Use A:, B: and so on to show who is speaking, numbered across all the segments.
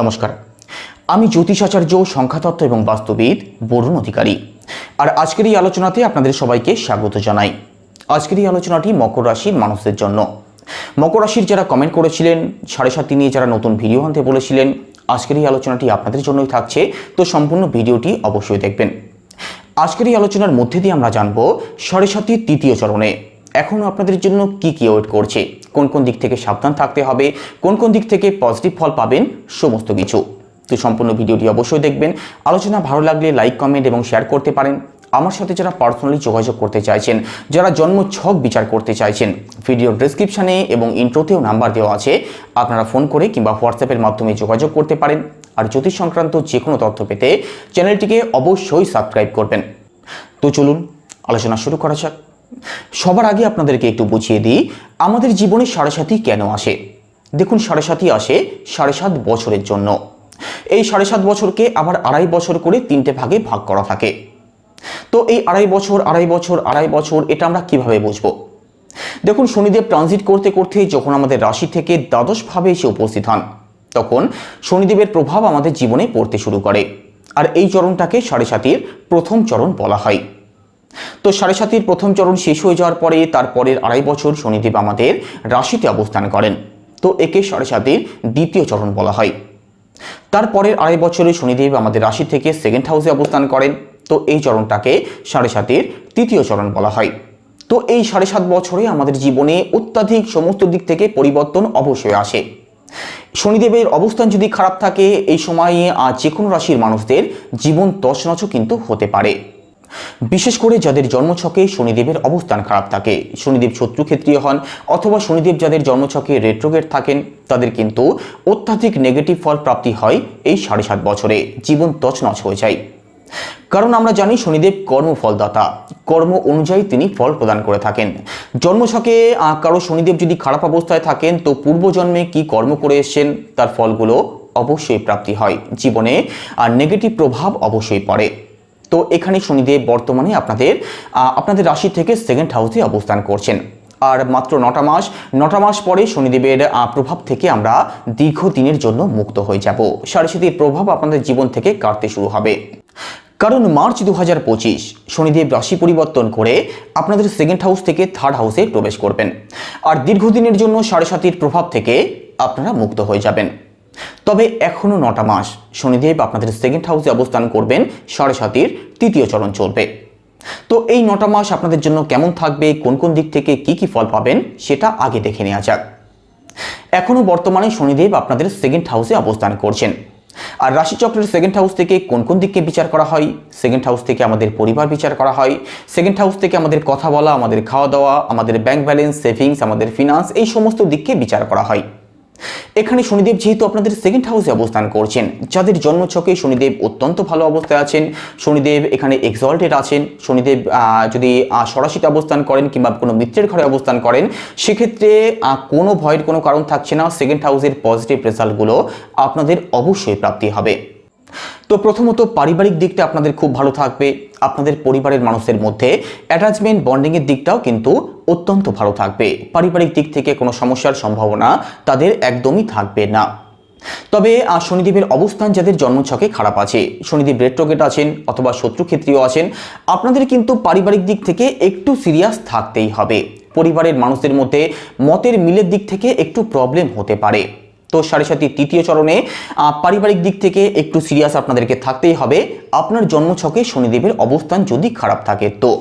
A: নমস্কার। আমি জ্যোতিষাচার্য, সংখ্যাতত্ত্ব এবং বাস্তুবিদ বরুণ অধিকারী। আর আজকের এই আলোচনাতে আপনাদের সবাইকে স্বাগত জানাই। আজকের এই আলোচনাটি মকর রাশির মানুষদের জন্য। মকর রাশির যারা কমেন্ট করেছিলেন, সাড়ে সাতটি নিয়ে যারা নতুন ভিডিও আনতে বলেছিলেন, আজকের এই আলোচনাটি আপনাদের জন্যই থাকছে, তো সম্পূর্ণ ভিডিওটি অবশ্যই দেখবেন। আজকের এই আলোচনার মধ্যে দিয়ে আমরা জানব সাড়ে সাতির তৃতীয় চরণে, এখন আপনাদের জন্য কি কি ওয়েট করছে? কোন কোন দিক থেকে সাবধান থাকতে হবে, কোন কোন দিক থেকে পজিটিভ ফল পাবেন, সমস্ত কিছু। তো সম্পূর্ণ ভিডিওটি অবশ্যই দেখবেন। আলোচনা ভালো লাগলে লাইক কমেন্ট এবং শেয়ার করতে পারেন। আমার সাথে যারা পার্সোনালি যোগাযোগ করতে চাইছেন, যারা জন্ম ছক বিচার করতে চাইছেন ভিডিও ডিসক্রিপশানে এবং ইন্ট্রোতেও নাম্বার দেওয়া আছে, আপনারা ফোন করে কিংবা হোয়াটসঅ্যাপের মাধ্যমে যোগাযোগ করতে পারেন। আর জ্যোতিষ সংক্রান্ত যে কোনো তথ্য পেতে চ্যানেলটিকে অবশ্যই সাবস্ক্রাইব করবেন। তো চলুন, আলোচনা শুরু করা যাক। সবার আগে আপনাদেরকে একটু বুঝিয়ে দিই, আমাদের জীবনে সাড়ে সাথী কেন আসে? দেখুন, সাড়ে সাথী আসে সাড়ে সাত বছরের জন্য। এই সাড়ে সাত বছরকে আবার আড়াই বছর করে তিনটে ভাগে ভাগ করা থাকে। তো এই আড়াই বছর আড়াই বছর আড়াই বছর, এটা আমরা কীভাবে বুঝব? দেখুন, শনিদেব ট্রানজিট করতে করতে যখন আমাদের রাশি থেকে দ্বাদশভাবে এসে উপস্থিত হন, তখন শনিদেবের প্রভাব আমাদের জীবনে পড়তে শুরু করে। আর এই চরণটাকে সাড়ে সাতির প্রথম চরণ বলা হয়। তো সাড়ে সাতির প্রথম চরণ শেষ হয়ে যাওয়ার পরে তারপরের আড়াই বছর শনিদেব আমাদের রাশিতে অবস্থান করেন। তো একে সাড়ে সাতির দ্বিতীয় চরণ বলা হয়। তারপরের আড়াই বছরে শনিদেব আমাদের রাশি থেকে সেকেন্ড হাউসে অবস্থান করেন। তো এই চরণটাকে সাড়ে সাতির তৃতীয় চরণ বলা হয়। তো এই সাড়ে সাত বছরে আমাদের জীবনে অত্যাধিক সমস্ত দিক থেকে পরিবর্তন অবশ্যই আসে। শনিদেবের অবস্থান যদি খারাপ থাকে, এই সময়ে যে কোনো রাশির মানুষদের জীবন তছনছ কিন্তু হতে পারে। বিশেষ করে যাদের জন্মছকে শনিদেবের অবস্থান খারাপ থাকে। শনিদেব শত্রুক্ষেত্রীয় হন অথবা শনিদেব যাদের জন্মছকে রেট্রোগেট থাকেন, তাদের কিন্তু অত্যাধিক নেগেটিভ ফল প্রাপ্তি হয় এই সাড়ে সাত বছরে। জীবন তছনছ হয়ে যায়। কারণ আমরা জানি শনিদেব কর্মফলদাতা। কর্ম অনুযায়ী তিনি ফল প্রদান করে থাকেন। জন্মছকে কারও শনিদেব যদি খারাপ অবস্থায় থাকেন, তো পূর্বজন্মে কি কর্ম করে এসছেন, তার ফলগুলো অবশ্যই প্রাপ্তি হয়। জীবনে আর নেগেটিভ প্রভাব অবশ্যই পড়ে। তো এখানে শনিদেব বর্তমানে আপনাদের আপনাদের রাশি থেকে সেকেন্ড হাউসে অবস্থান করছেন। আর মাত্র নটা মাস নটা মাস পরে শনিদেবের প্রভাব থেকে আমরা দীর্ঘদিনের জন্য মুক্ত হয়ে যাব। সাড়ে সাতির প্রভাব আপনাদের জীবন থেকে কাটতে শুরু হবে। কারণ মার্চ দু হাজার পঁচিশ, শনিদেব রাশি পরিবর্তন করে আপনাদের সেকেন্ড হাউস থেকে থার্ড হাউসে প্রবেশ করবেন। আর দীর্ঘদিনের জন্য সাড়ে সাতির প্রভাব থেকে আপনারা মুক্ত হয়ে যাবেন। তবে এখনও নটা মাস। শনিদেব আপনাদের সেকেন্ড হাউসে অবস্থান করবেন, সাড়ে সাতির তৃতীয় চরণ চলবে। তো এই নটা মাস আপনাদের জন্য কেমন থাকবে, কোন কোন দিক থেকে কি কি ফল পাবেন, সেটা আগে দেখে নেওয়া যাক। এখনও বর্তমানে শনিদেব আপনাদের সেকেন্ড হাউসে অবস্থান করছেন। আর রাশিচক্রের সেকেন্ড হাউস থেকে কোন কোন দিককে বিচার করা হয়? সেকেন্ড হাউস থেকে আমাদের পরিবার বিচার করা হয়। সেকেন্ড হাউস থেকে আমাদের কথা বলা, আমাদের খাওয়া দাওয়া, আমাদের ব্যাংক ব্যালেন্স সেভিংস আমাদের ফিনান্স এই সমস্ত দিককে বিচার করা হয়। এখানে শনিদেব যেহেতু আপনাদের সেকেন্ড হাউসে অবস্থান করছেন, যাদের জন্মছকে শনিদেব অত্যন্ত ভালো অবস্থায় আছেন, শনিদেব এখানে এক্সল্টেড আছেন, শনিদেব যদি সরাসরি অবস্থান করেন কিংবা কোনো মিত্রের ঘরে অবস্থান করেন, সেক্ষেত্রে কোনো ভয়ের কোনো কারণ থাকছে না সেকেন্ড হাউসের পজিটিভ রেজাল্টগুলো আপনাদের অবশ্যই প্রাপ্তি হবে। তো প্রথমত পারিবারিক দিকটা আপনাদের খুব ভালো থাকবে। আপনাদের পরিবারের মানুষের মধ্যে অ্যাটাচমেন্ট বন্ডিংয়ের দিকটাও কিন্তু অত্যন্ত ভালো থাকবে। পারিবারিক দিক থেকে কোনো সমস্যার সম্ভাবনা তাদের একদমই থাকবে না। তবে আহ, শনিদেবের অবস্থান যাদের জন্মছকে খারাপ আছে শনিদেব রেট্রোগেট আছেন অথবা শত্রুক্ষেত্রীয় আছেন আপনাদের কিন্তু পারিবারিক দিক থেকে একটু সিরিয়াস থাকতেই হবে। পরিবারের মানুষদের মধ্যে মতের মিলের দিক থেকে একটু প্রবলেম হতে পারে। তো সাড়ে সাথে তৃতীয় চরণে পারিবারিক দিক থেকে একটু সিরিয়াস আপনাদেরকে থাকতেই হবে। আপনার জন্মছকে শনিদেবের অবস্থান যদি খারাপ থাকে তো।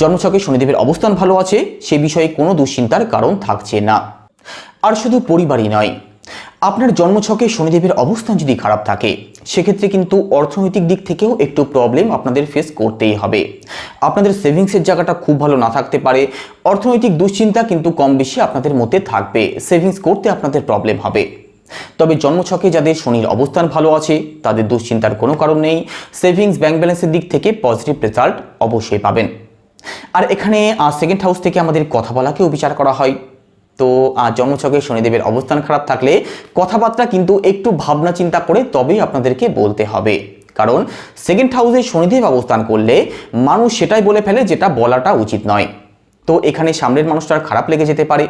A: জন্মছকে শনিদেবের অবস্থান ভালো আছে, সে বিষয়ে কোনো দুশ্চিন্তার কারণ থাকছে না। আর শুধু পরিবারই নয় আপনার জন্মছকে শনিদেবের অবস্থান যদি খারাপ থাকে, সেক্ষেত্রে কিন্তু অর্থনৈতিক দিক থেকেও একটু প্রবলেম আপনাদের ফেস করতেই হবে। আপনাদের সেভিংসের জায়গাটা খুব ভালো না থাকতে পারে, অর্থনৈতিক দুশ্চিন্তা কিন্তু কম বেশি আপনাদের মধ্যে থাকবে সেভিংস করতে আপনাদের প্রবলেম হবে। তবে জন্মছকে যাদের শনির অবস্থান ভালো আছে, তাদের দুশ্চিন্তার কোনো কারণ নেই সেভিংস ব্যাংক ব্যালেন্সের দিক থেকে পজিটিভ রেজাল্ট অবশ্যই পাবেন। আর এখানে সেকেন্ড হাউস থেকে আমাদের কথা বলাকেও বিচার করা হয়। তো জন্মছকে শনিদেবের অবস্থান খারাপ থাকলে কথাবার্তা কিন্তু একটু ভাবনা চিন্তা করে তবেই আপনাদেরকে বলতে হবে। কারণ সেকেন্ড হাউসে শনিদেব অবস্থান করলে মানুষ সেটাই বলে ফেলে যেটা বলাটা উচিত নয়। তো এখানে সামনের মানুষটার খারাপ লেগে যেতে পারে।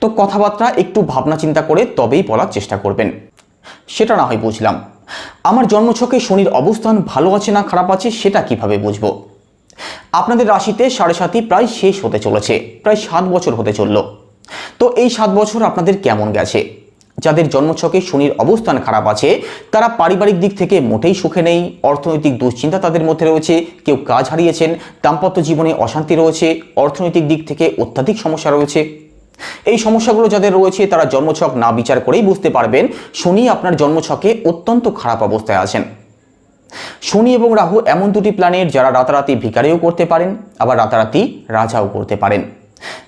A: তো কথাবার্তা একটু ভাবনা চিন্তা করে তবেই বলার চেষ্টা করবেন। সেটা না হয় বুঝলাম। আমার জন্মছকে শনির অবস্থান ভালো আছে না খারাপ আছে সেটা কীভাবে বুঝব? আপনাদের রাশিতে সাড়ে সাতই প্রায় শেষ হতে চলেছে। প্রায় সাত বছর হতে চলল। তো এই সাত বছর আপনাদের কেমন গেছে? যাদের জন্মছকে শনির অবস্থান খারাপ আছে, তারা পারিবারিক দিক থেকে মোটেই সুখে নেই, অর্থনৈতিক দুশ্চিন্তা তাদের মধ্যে রয়েছে, কেউ কাজ হারিয়েছেন, দাম্পত্য জীবনে অশান্তি রয়েছে, অর্থনৈতিক দিক থেকে অত্যাধিক সমস্যা রয়েছে। এই সমস্যাগুলো যাদের রয়েছে, তারা জন্মছক না বিচার করেই বুঝতে পারবেন, শনি আপনার জন্মছকে অত্যন্ত খারাপ অবস্থায় আছেন। শনি এবং রাহু এমন দুটি প্ল্যানেট যারা রাতারাতি ভিকারিও করতে পারেন, আবার রাতারাতি রাজাও করতে পারেন।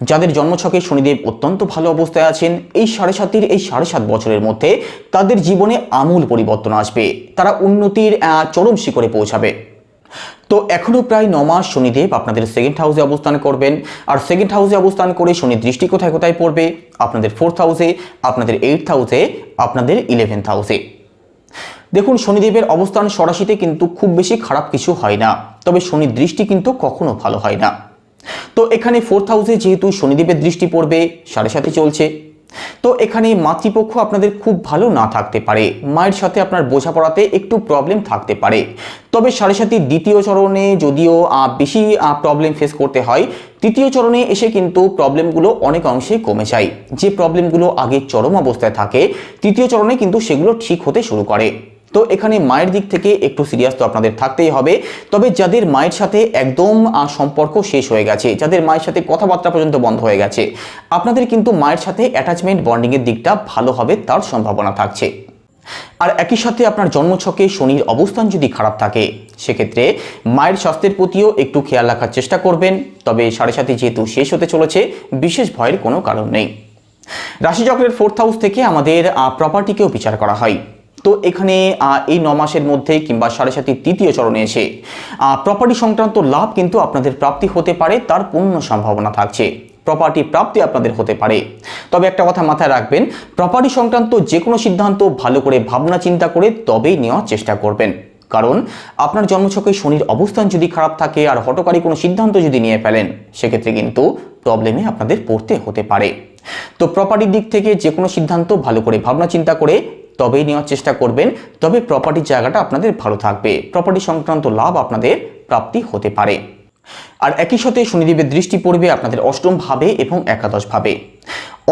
A: যাদের জন্মছকে শনিদেব অত্যন্ত ভালো অবস্থায় আছেন, এই সাড়ে সাতির, এই সাড়ে সাত বছরের মধ্যে তাদের জীবনে আমূল পরিবর্তন আসবে। তারা উন্নতির চরম শিখরে পৌঁছাবে। তো এখনও প্রায় ন মাস শনিদেব আপনাদের সেকেন্ড হাউসে অবস্থান করবেন। আর সেকেন্ড হাউসে অবস্থান করে শনির দৃষ্টি কোথায় কোথায় পড়বে? আপনাদের ফোর্থ হাউসে আপনাদের এইট হাউসে আপনাদের ইলেভেন্থ হাউসে দেখুন, শনিদেবের অবস্থান সরাসিতে কিন্তু খুব বেশি খারাপ কিছু হয় না। তবে শনির দৃষ্টি কিন্তু কখনো ভালো হয় না। তো এখানে ফোর্থ হাউসে যেহেতু শনিদেবের দৃষ্টি পড়বে, সাড়ে সাথে চলছে। তো এখানে মাতৃপক্ষ আপনাদের খুব ভালো না থাকতে পারে। মায়ের সাথে আপনার বোঝাপড়াতে একটু প্রবলেম থাকতে পারে। তবে সাড়ে সাথে দ্বিতীয় চরণে যদিও বেশি প্রবলেম ফেস করতে হয়, তৃতীয় চরণে এসে কিন্তু প্রবলেমগুলো অনেক অংশে কমে যায়। যে প্রবলেমগুলো আগে চরম অবস্থায় থাকে, তৃতীয় চরণে কিন্তু সেগুলো ঠিক হতে শুরু করে। তো এখানে মায়ের দিক থেকে একটু সিরিয়াস তো আপনাদের থাকতেই হবে। তবে যাদের মায়ের সাথে একদম সম্পর্ক শেষ হয়ে গেছে, যাদের মায়ের সাথে কথাবার্তা পর্যন্ত বন্ধ হয়ে গেছে, আপনাদের কিন্তু মায়ের সাথে অ্যাটাচমেন্ট বন্ডিংয়ের দিকটা ভালো হবে তার সম্ভাবনা থাকছে। আর একই সাথে আপনার জন্মছকে শনির অবস্থান যদি খারাপ থাকে, সেক্ষেত্রে মায়ের স্বাস্থ্যের প্রতিও একটু খেয়াল রাখার চেষ্টা করবেন। তবে সাড়ে সাথে যেহেতু শেষ হতে চলেছে, বিশেষ ভয়ের কোনো কারণ নেই। রাশিচক্রের ফোর্থ হাউস থেকে আমাদের প্রপার্টিকেও বিচার করা হয়। তো এখানে এই ন মাসের মধ্যে কিংবা সাড়ে সাতির তৃতীয় চরণে এসে প্রপার্টি সংক্রান্ত লাভ কিন্তু আপনাদের প্রাপ্তি হতে পারে, তার পূর্ণ সম্ভাবনা থাকছে। প্রপার্টি প্রাপ্তি আপনাদের হতে পারে। তবে একটা কথা মাথায় রাখবেন প্রপার্টি সংক্রান্ত যে কোনো সিদ্ধান্ত ভালো করে ভাবনা চিন্তা করে তবেই নেওয়ার চেষ্টা করবেন। কারণ, আপনার জন্মছকে শনির অবস্থান যদি খারাপ থাকে আর হটকারী কোনো সিদ্ধান্ত যদি নিয়ে ফেলেন, সেক্ষেত্রে কিন্তু প্রবলেমে আপনাদের পড়তে হতে পারে। তো প্রপার্টির দিক থেকে যে কোনো সিদ্ধান্ত ভালো করে ভাবনা চিন্তা করে তবেই নেওয়ার চেষ্টা করবেন। তবে প্রপার্টির জায়গাটা আপনাদের ভালো থাকবে। প্রপার্টি সংক্রান্ত লাভ আপনাদের প্রাপ্তি হতে পারে। আর একই সাথে শনিদেবের দৃষ্টি পড়বে আপনাদের অষ্টম ভাবে এবং একাদশ ভাবে।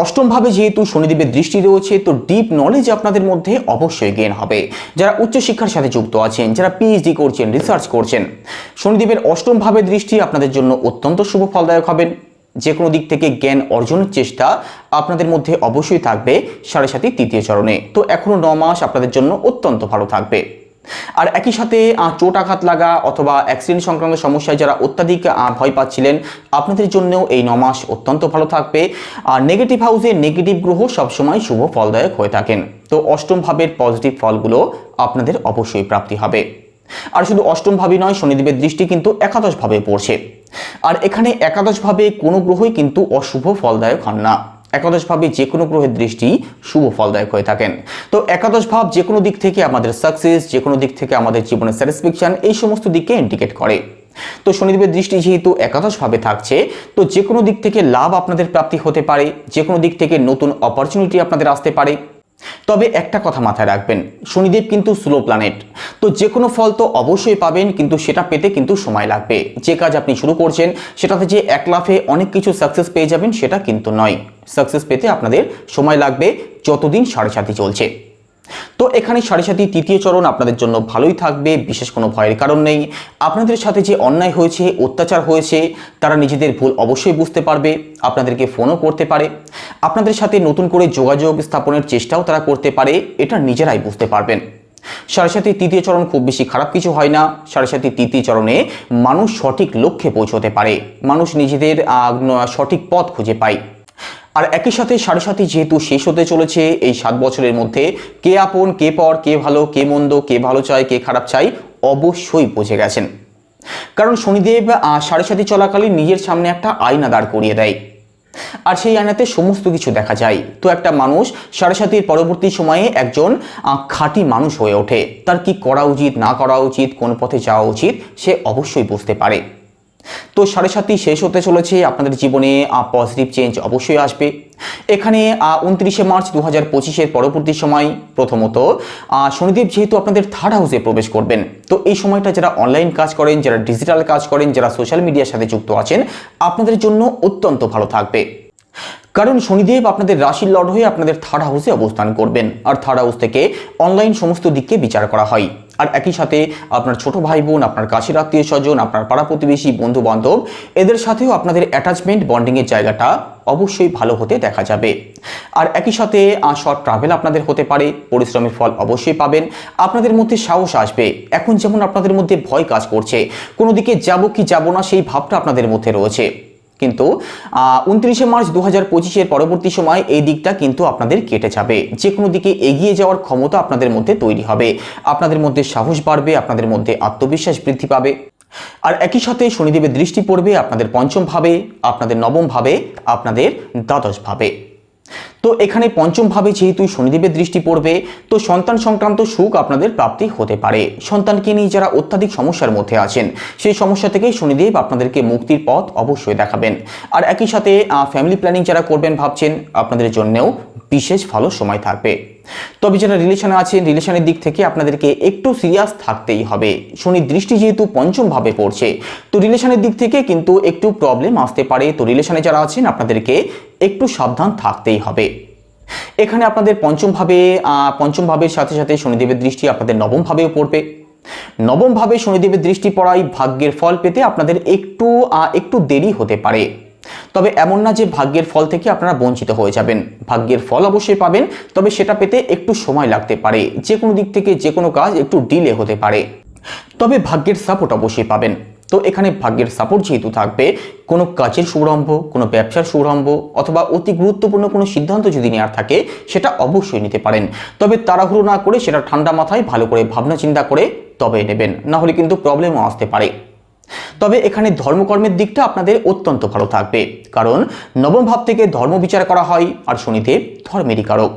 A: অষ্টম ভাবে যেহেতু শনিদেবের দৃষ্টি রয়েছে, তো ডিপ নলেজ আপনাদের মধ্যে অবশ্যই গেন হবে। যারা উচ্চশিক্ষার সাথে যুক্ত আছেন, যারা পিএইচডি করছেন রিসার্চ করছেন, শনিদেবের অষ্টম ভাবে দৃষ্টি আপনাদের জন্য অত্যন্ত শুভ ফলদায়ক হবেন। যে কোনো দিক থেকে জ্ঞান অর্জনের চেষ্টা আপনাদের মধ্যে অবশ্যই থাকবে সাড়ে সাথে তৃতীয় চরণে। তো এখনও ন মাস আপনাদের জন্য অত্যন্ত ভালো থাকবে। আর একই সাথে চোট আঘাত লাগা অথবা অ্যাক্সিডেন্ট সংক্রান্ত সমস্যায় যারা অত্যাধিক ভয় পাচ্ছিলেন, আপনাদের জন্যও এই ন মাস অত্যন্ত ভালো থাকবে। আর নেগেটিভ হাউসে নেগেটিভ গ্রহ সবসময় শুভ ফলদায়ক হয়ে থাকেন। তো অষ্টম ভাবের পজিটিভ ফলগুলো আপনাদের অবশ্যই প্রাপ্তি হবে। আর শুধু অষ্টম ভাবে নয়, শনিদেবের দৃষ্টি কিন্তু একাদশ ভাবে পড়ছে। আর এখানে একাদশভাবে কোনো গ্রহই কিন্তু অশুভ ফলদায়ক হন না। একাদশ ভাবে যে কোনো গ্রহের দৃষ্টি শুভ ফলদায়ক হয়ে থাকেন। তো একাদশ ভাব যে কোনো দিক থেকে আমাদের সাকসেস যে কোনো দিক থেকে আমাদের জীবনের স্যাটিসফ্যাকশন এই সমস্ত দিককে ইন্ডিকেট করে। তো শনিদেবের দৃষ্টি যেহেতু একাদশ ভাবে থাকছে, তো যে কোনো দিক থেকে লাভ আপনাদের প্রাপ্তি হতে পারে, যে কোনো দিক থেকে নতুন অপরচুনিটি আপনাদের আসতে পারে। তবে একটা কথা মাথায় রাখবেন, শনিদেব কিন্তু স্লো প্ল্যানেট তো যে কোনো ফল তো অবশ্যই পাবেন, কিন্তু সেটা পেতে কিন্তু সময় লাগবে। যে কাজ আপনি শুরু করছেন, সেটাতে যে এক লাফে অনেক কিছু সাকসেস পেয়ে যাবেন, সেটা কিন্তু নয়। সাকসেস পেতে আপনাদের সময় লাগবে যতদিন সাড়ে সাথী চলছে। তো এখানে সাড়ে সাথী তৃতীয় চরণ আপনাদের জন্য ভালোই থাকবে, বিশেষ কোনো ভয়ের কারণ নেই। আপনাদের সাথে যে অন্যায় হয়েছে, অত্যাচার হয়েছে, তারা নিজেদের ভুল অবশ্যই বুঝতে পারবে, আপনাদেরকে ফোনও করতে পারে। আপনাদের সাথে নতুন করে যোগাযোগ স্থাপনের চেষ্টাও তারা করতে পারে, এটা নিজেরাই বুঝতে পারবেন। সাথে তৃতীয় চরণ খুব বেশি খারাপ কিছু হয় না। সাথে তৃতীয় চরণে মানুষ সঠিক লক্ষ্যে পৌঁছতে পারে। মানুষ নিজেদের সঠিক পথ খুঁজে পায়। আর একই সাথে সাড়ে সাথে যেহেতু শেষ হতে চলেছে, এই সাত বছরের মধ্যে কে আপন, কে পর, কে ভালো, কে মন্দ, কে ভালো চায়, কে খারাপ চাই অবশ্যই বুঝে গেছেন। কারণ শনিদেব সাড়ে সাথে চলাকালীন নিজের সামনে একটা আয়না দাঁড় করিয়ে দেয়। আর সেই আয়নাতে সমস্ত কিছু দেখা যায়। তো একটা মানুষ সাড়ে সাতির পরবর্তী সময়ে একজন খাঁটি মানুষ হয়ে ওঠে। তার কি করা উচিত, না করা উচিত, কোন পথে যাওয়া উচিত, সে অবশ্যই বুঝতে পারে। তো সাড়ে সাতই শেষ হতে চলেছে। আপনাদের জীবনে পজিটিভ চেঞ্জ অবশ্যই আসবে। এখানে উনত্রিশে মার্চ দু হাজার পঁচিশের পরবর্তী সময় প্রথমত শনিদেব যেহেতু আপনাদের থার্ড হাউসে প্রবেশ করবেন, তো এই সময়টা যারা অনলাইন কাজ করেন, যারা ডিজিটাল কাজ করেন, যারা সোশ্যাল মিডিয়ার সাথে যুক্ত আছেন, আপনাদের জন্য অত্যন্ত ভালো থাকবে। কারণ শনিদেব আপনাদের রাশির লর্ড হয়ে আপনাদের থার্ড হাউসে অবস্থান করবেন। আর থার্ড হাউস থেকে অনলাইন সমস্ত দিককে বিচার করা হয়। আর একই সাথে আপনার ছোট ভাই বোন আপনার কাছের আত্মীয় স্বজন আপনার পাড়া প্রতিবেশী বন্ধু বান্ধব এদের সাথেও আপনাদের অ্যাটাচমেন্ট বন্ডিংয়ের জায়গাটা অবশ্যই ভালো হতে দেখা যাবে। আর একই সাথে শর্ট ট্রাভেল আপনাদের হতে পারে, পরিশ্রমের ফল অবশ্যই পাবেন। আপনাদের মধ্যে সাহস আসবে। এখন যেমন আপনাদের মধ্যে ভয় কাজ করছে কোনো দিকে যাব কি যাব না সেই ভাবটা আপনাদের মধ্যে রয়েছে। কিন্তু উনত্রিশে মার্চ দু হাজার পঁচিশের পরবর্তী সময় এই দিকটা কিন্তু আপনাদের কেটে যাবে। যে কোনো দিকে এগিয়ে যাওয়ার ক্ষমতা আপনাদের মধ্যে তৈরি হবে। আপনাদের মধ্যে সাহস বাড়বে, আপনাদের মধ্যে আত্মবিশ্বাস বৃদ্ধি পাবে। আর একই সাথে শনিদেবের দৃষ্টি পড়বে, আপনাদের পঞ্চম ভাবে, আপনাদের নবম ভাবে, আপনাদের দ্বাদশ ভাবে। তো এখানে পঞ্চম ভাবে যেহেতু শনিদেবের দৃষ্টি পড়বে, তো সন্তান সংক্রান্ত সুখ আপনাদের প্রাপ্তি হতে পারে। সন্তানকে নিয়ে যারা অত্যাধিক সমস্যার মধ্যে আছেন, সেই সমস্যা থেকে শনিদেব আপনাদেরকে মুক্তির পথ অবশ্যই দেখাবেন। আর একই সাথে ফ্যামিলি প্ল্যানিং যারা করবেন ভাবছেন, আপনাদের জন্যেও বিশেষ ভালো সময় থাকবে। তবে যারা রিলেশনে আছেন রিলেশনের দিক থেকে আপনাদেরকে একটু সিরিয়াস থাকতেই হবে। শনির দৃষ্টি যেহেতু পঞ্চম ভাবে পড়ছে, তো রিলেশনের দিক থেকে কিন্তু একটু প্রবলেম আসতে পারে। তো রিলেশনে যারা আছেন, আপনাদেরকে একটু সাবধান থাকতেই হবে। এখানে আপনাদের পঞ্চম ভাবে পঞ্চম ভাবের সাথে সাথে শনিদেবের দৃষ্টি আপনাদের নবম ভাবেও পড়বে। নবম ভাবে শনিদেবের দৃষ্টি পড়ায় ভাগ্যের ফল পেতে আপনাদের একটু একটু দেরি হতে পারে। তবে এমন না যে ভাগ্যের ফল থেকে আপনারা বঞ্চিত হয়ে যাবেন। ভাগ্যের ফল অবশ্যই পাবেন, তবে সেটা পেতে একটু সময় লাগতে পারে। যে কোনো দিক থেকে যে কোনো কাজ একটু ডিলে হতে পারে। তবে ভাগ্যের সাপোর্ট অবশ্যই পাবেন। তো এখানে ভাগ্যের সাপোর্ট যেহেতু থাকবে, কোনো কাজের শুভারম্ভ, কোনো ব্যবসার শুভারম্ভ অথবা অতি গুরুত্বপূর্ণ কোনো সিদ্ধান্ত যদি নেওয়ার থাকে, সেটা অবশ্যই নিতে পারেন। তবে তাড়াহুড়ো না করে সেটা ঠান্ডা মাথায় ভালো করে ভাবনা চিন্তা করে তবে নেবেন। না হলে কিন্তু প্রবলেমও আসতে পারে। তবে এখানে ধর্মকর্মের দিকটা আপনাদের অত্যন্ত ভালো থাকবে। কারণ নবম ভাব থেকে ধর্ম বিচার করা হয় আর শনিতে ধর্মেরই কারক।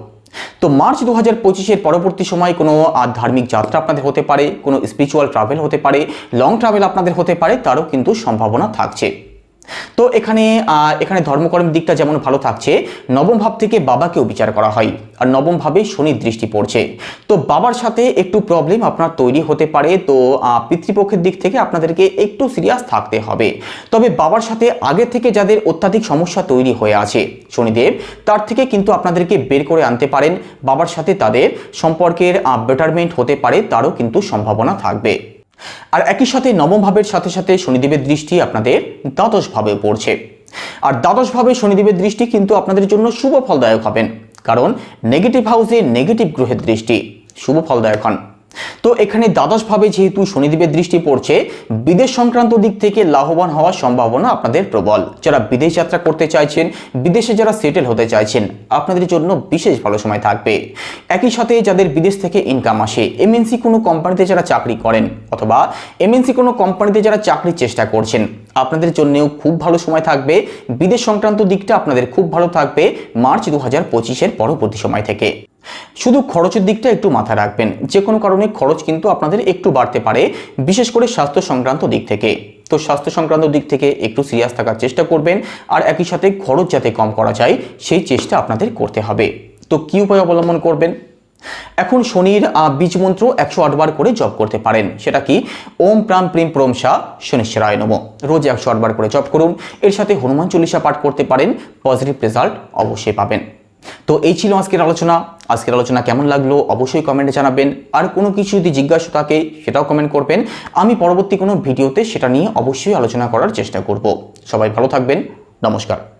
A: তো মার্চ দু হাজার পঁচিশের পরবর্তী সময় কোনো আধ্যাত্মিক যাত্রা আপনাদের হতে পারে, কোনো স্পিরিচুয়াল ট্রাভেল হতে পারে লং ট্রাভেল আপনাদের হতে পারে, তারও কিন্তু সম্ভাবনা থাকছে। তো এখানে এখানে ধর্মকর্মের দিকটা যেমন ভালো থাকছে, নবম ভাব থেকে বাবাকেও বিচার করা হয়, আর নবম ভাবে শনির দৃষ্টি পড়ছে। তো বাবার সাথে একটু প্রবলেম আপনার তৈরি হতে পারে, তো পিতৃপক্ষের দিক থেকে আপনাদেরকে একটু সিরিয়াস থাকতে হবে। তবে বাবার সাথে আগে থেকে যাদের অত্যাধিক সমস্যা তৈরি হয়ে আছে, শনিদেব, তার থেকে কিন্তু আপনাদেরকে বের করে আনতে পারেন। বাবার সাথে তাদের সম্পর্কের বেটারমেন্ট হতে পারে, তারও কিন্তু সম্ভাবনা থাকবে। আর একই সাথে নবম ভাবের সাথে সাথে শনিদেবের দৃষ্টি আপনাদের দ্বাদশভাবে পড়ছে। আর দ্বাদশ ভাবে শনিদেবের দৃষ্টি কিন্তু আপনাদের জন্য শুভ ফলদায়ক হবেন। কারণ নেগেটিভ হাউসে নেগেটিভ গ্রহের দৃষ্টি শুভ ফলদায়ক হন। তো এখানে দ্বাদশ ভাবে যেহেতু শনিদেবের দৃষ্টি পড়ছে, বিদেশ সংক্রান্ত দিক থেকে লাভবান হওয়ার সম্ভাবনা আপনাদের প্রবল। যারা বিদেশ যাত্রা করতে চাইছেন, বিদেশে যারা সেটেল হতে চাইছেন, আপনাদের জন্য বিশেষ ভালো সময় থাকবে। একই সাথে যাদের বিদেশ থেকে ইনকাম আসে এমএনসি কোনো কোম্পানিতে যারা চাকরি করেন অথবা এমএনসি কোনো কোম্পানিতে যারা চাকরির চেষ্টা করছেন, আপনাদের জন্যেও খুব ভালো সময় থাকবে। বিদেশ সংক্রান্ত দিকটা আপনাদের খুব ভালো থাকবে মার্চ দু হাজার পঁচিশের পরবর্তী সময় থেকে। শুধু খরচের দিকটা একটু মাথায় রাখবেন। যে কোনো কারণে খরচ কিন্তু আপনাদের একটু বাড়তে পারে, বিশেষ করে স্বাস্থ্য সংক্রান্ত দিক থেকে। তো স্বাস্থ্য সংক্রান্ত দিক থেকে একটু সিরিয়াস থাকার চেষ্টা করবেন, আর একই সাথে খরচ যাতে কম করা যায়, সেই চেষ্টা আপনাদের করতে হবে। তো কী উপায় অবলম্বন করবেন? এখন শনির বীজ মন্ত্র একশো আটবার করে জপ করতে পারেন। সেটা কি? ওম প্রাম প্রেম প্রম শাহ শনিশ্বরায় নম। রোজ একশো আটবার করে জপ করুন। এর সাথে হনুমান চল্লিশা পাঠ করতে পারেন। পজিটিভ রেজাল্ট অবশ্যই পাবেন। তো এই ছিল আজকের আলোচনা। আজকের আলোচনা কেমন লাগল অবশ্যই কমেন্টে জানাবেন। আর কোনো কিছু যদি জিজ্ঞাসা থাকে, সেটাও কমেন্ট করবেন। আমি পরবর্তী কোনো ভিডিওতে সেটা নিয়ে অবশ্যই আলোচনা করার চেষ্টা করব। সবাই ভালো থাকবেন। নমস্কার।